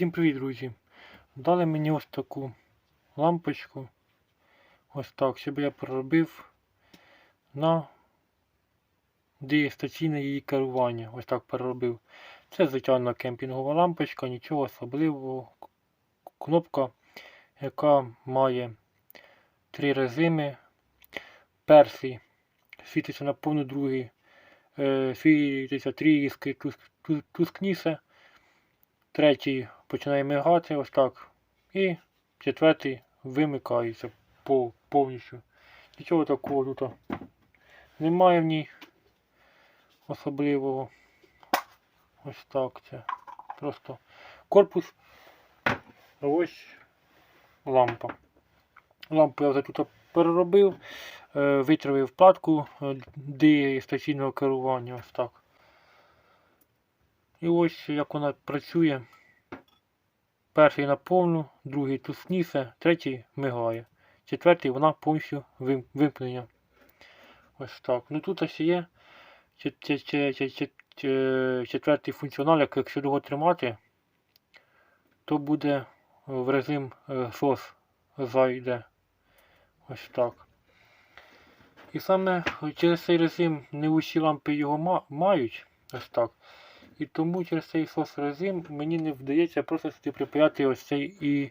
Всім привіт, друзі! Дали мені ось таку лампочку. Ось так, щоб я проробив на дієстаційне її керування. Ось так переробив. Це звичайна кемпінгова лампочка, нічого особливого. Кнопка, яка має три режими. Перший світиться на повну, другий е, світиться тріски, туск, туск, тускніше. Третій починає мигати ось так. І четвертий вимикається повністю. Нічого такого тут немає в ній особливого. Ось так це. Просто корпус. А ось лампа. Лампу я вже тут переробив, е, витравив платку е, дистаційного керування. Ось так. І ось як вона працює. Перший на повну, другий тусніше, третій мигає. Четвертий вона повністю вим- вимкнення. Ось так. Ну тут ось є чет- чет- чет- чет- чет- чет- четвертий функціонал, як- якщо його тримати, то буде в режим е, SOS зайде. Ось так. І саме через цей режим не усі лампи його мають. Ось так. І тому через цей сос режим мені не вдається просто сюди припаяти ось цей і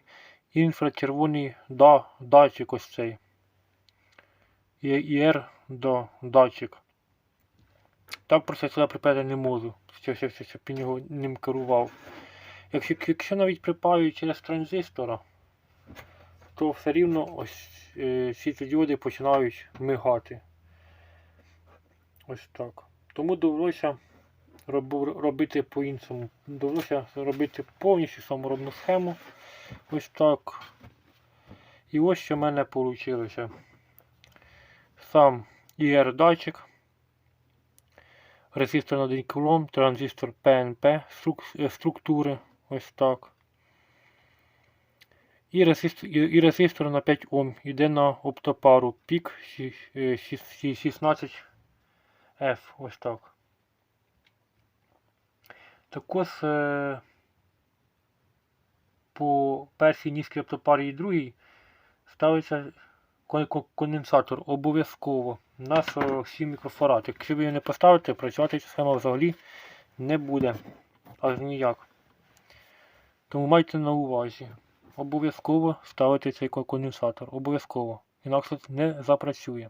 інфрачервоний да, датчик ось цей. IR да, датчик. Так просто я сюди припаяти не можу, щоб, щоб, щоб, він його ним керував. Якщо, якщо навіть припаю через транзистора, то все рівно ось е, світлодіоди починають мигати. Ось так. Тому довелося робити по-іншому. Довелося робити повністю саморобну схему. Ось так. І ось що в мене вийшло. Сам IR датчик. Резистор на 1 кОм, транзистор PNP е, структури. Ось так. І резистор, і, резистор на 5 Ом. Іде на оптопару пік 16F. Ось так. Також е, по першій низькій оптопарі і другій ставиться кон- кон- конденсатор обов'язково на 47 мікрофарад. Якщо ви його не поставите, працювати ця схема взагалі не буде. Аж ніяк. Тому майте на увазі. Обов'язково ставити цей конденсатор. Обов'язково. Інакше не запрацює.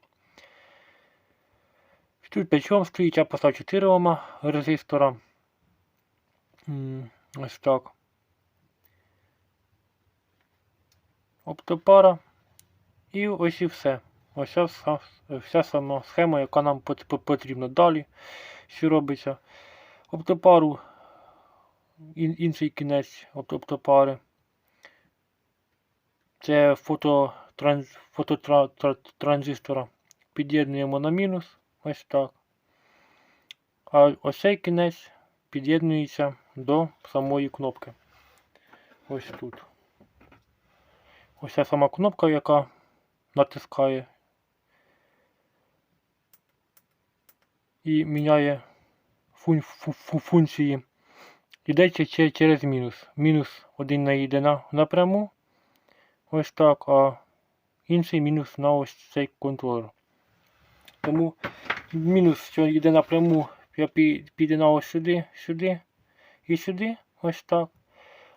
Тут 5 Ом стоїть, я поставив 4 Ома резистора. Ось так. Оптопара. І ось і все. Ось вся, вся, сама схема, яка нам пот- пот- потрібна далі. Що робиться? Оптопару, ін- інший кінець опт- оптопари. Це фототранз, фототранзистора. Під'єднуємо на мінус. Ось так. А ось цей кінець під'єднується до самої кнопки. Ось тут. Ось ця сама кнопка, яка натискає і міняє фун, фу, фу, функції. Йдеться через мінус. Мінус один на йде на, напряму. Ось так, а інший мінус на ось цей контролер. Тому мінус, що йде напряму, я пі- піде на ось сюди, сюди і сюди, ось так.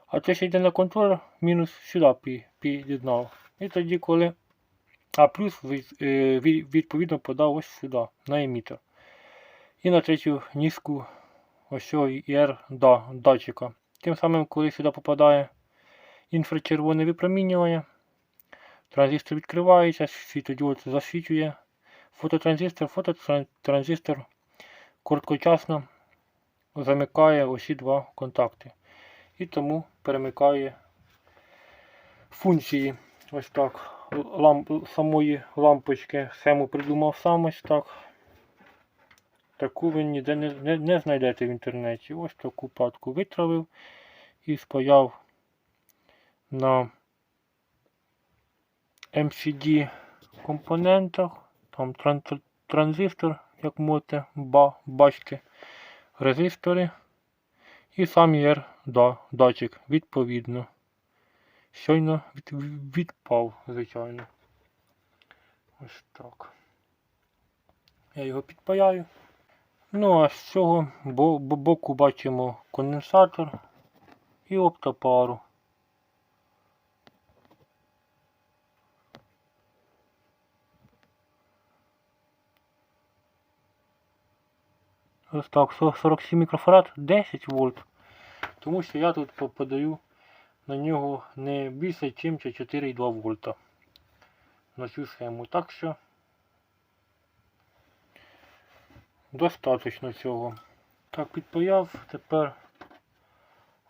А те, що йде на контролер, мінус сюди пі- під'єднав. І тоді, коли. А плюс е, від- відповідно подав ось сюди, на емітер. І на третю низку ось цього IR да, датчика. Тим самим, коли сюди попадає інфрачервоне випромінювання, транзистор відкривається, світодіод засвічує фототранзистор, фототранзистор короткочасно замикає усі два контакти. І тому перемикає функції. Ось так. Ламп, самої лампочки схему придумав сам ось так. Таку ви ніде не, не, не знайдете в інтернеті. Ось таку платку витравив і спаяв на MCD компонентах. Там тран- транзистор, як можете ба- бачити, резистори і сам да, датчик, відповідно. Щойно від, відпав, звичайно. Ось так. Я його підпаяю. Ну, а з цього бо- бо- боку бачимо конденсатор і оптопару. Ось так, 47 мікрофарад 10 вольт. Тому що я тут по- подаю на нього не більше, ніж 4,2 вольта. На цю схему. Так що достатньо цього. Так, підпаяв. Тепер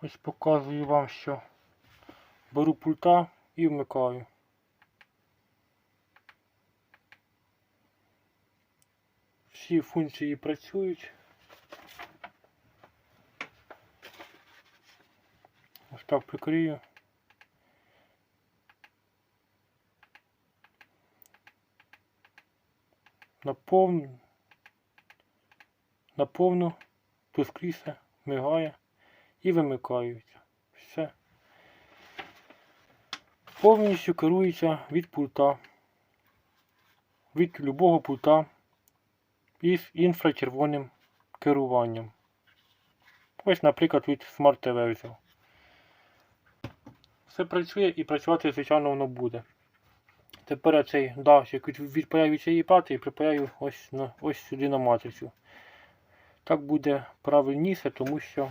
ось показую вам, що беру пульта і вмикаю. Всі функції працюють. Ось так прикрию. Наповню. Наповну, тускрісе, мигає і вимикаються. Все. Повністю керується від пульта. Від любого пульта із інфрачервоним керуванням. Ось, наприклад, від Smart TV взяв. Все працює і працювати, звичайно, воно буде. Тепер я цей датчик від- відпаяю від цієї плати і припаяю ось, на, ось сюди на матрицю. Так буде правильніше, тому що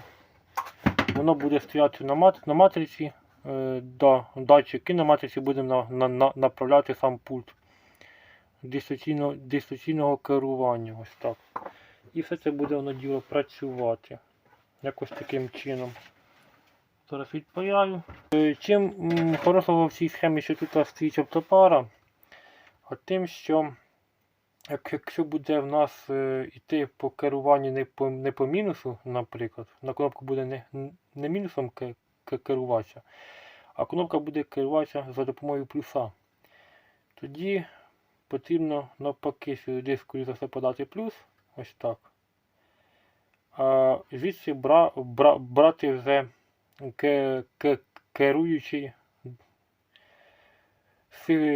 воно буде стояти на, мат, на матриці, е, да, датчик і на матриці будемо на, на, на, направляти сам пульт дистанційного, дистанційного керування. Ось так. І все це буде воно діло працювати. Якось таким чином. Зараз відпаяю. Е, Чим хорошого в цій схемі, що тут стоїть оптопара, а тим, що якщо буде в нас е, йти по керуванню не по, не по мінусу, наприклад, на кнопку буде не, не мінусом ке- ке- керуватися, а кнопка буде керуватися за допомогою плюса. Тоді потрібно навпаки сюди, скоріше за все, подати плюс. Ось так. А звідси бра, бра, брати вже керуючий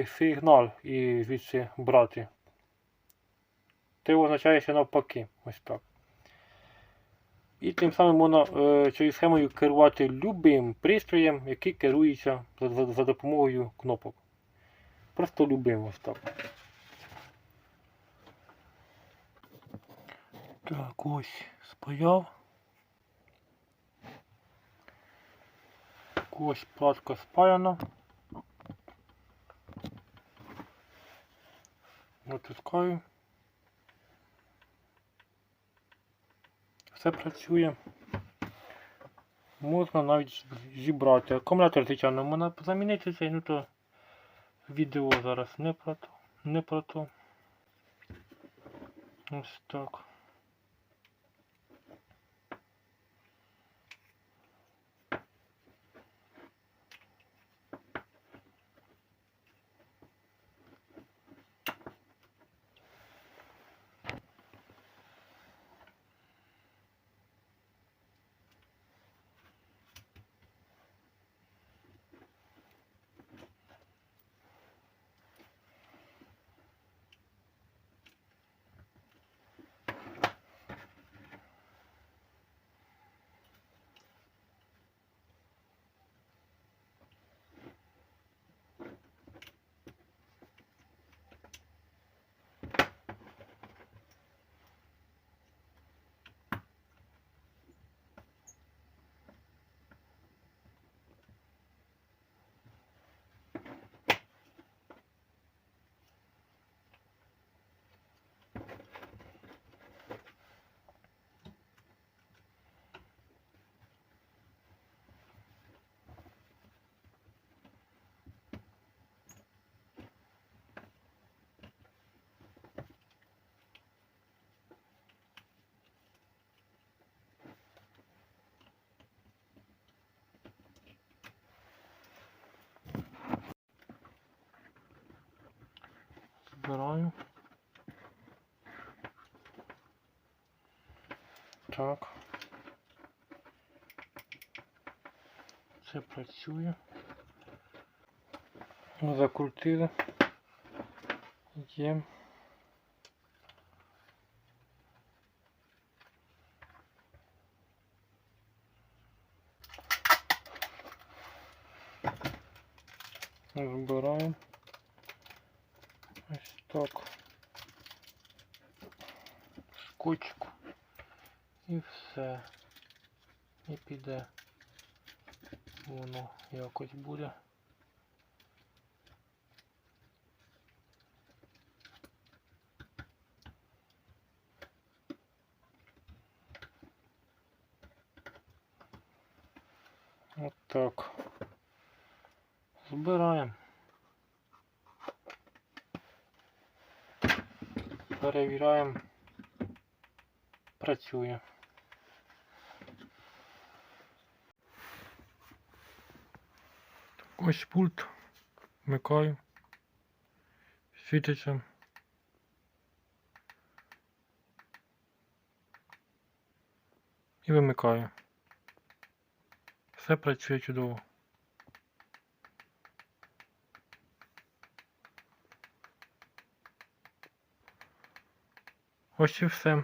сигнал і звідси брати. Це означає, що навпаки. Ось так. І тим самим можна цією схемою керувати любим пристроєм, який керується за допомогою кнопок. Просто любим ось так. Так, ось спаяв. Ось платка спаяна. Натискаю. Все працює. Можна навіть зібрати. Акумулятор, звичайно, можна замінити цей, ну то відео зараз не про то. Не про то. Ось так. Збираю. Так. Все працює. Закрутили. Є. Скотчик. І все. І піде. Воно якось буде. От так. Збираємо. Перевіряємо. Працює. Ось пульт. Вмикаю. Світиться. І вимикаю. Все працює чудово. Ось і все.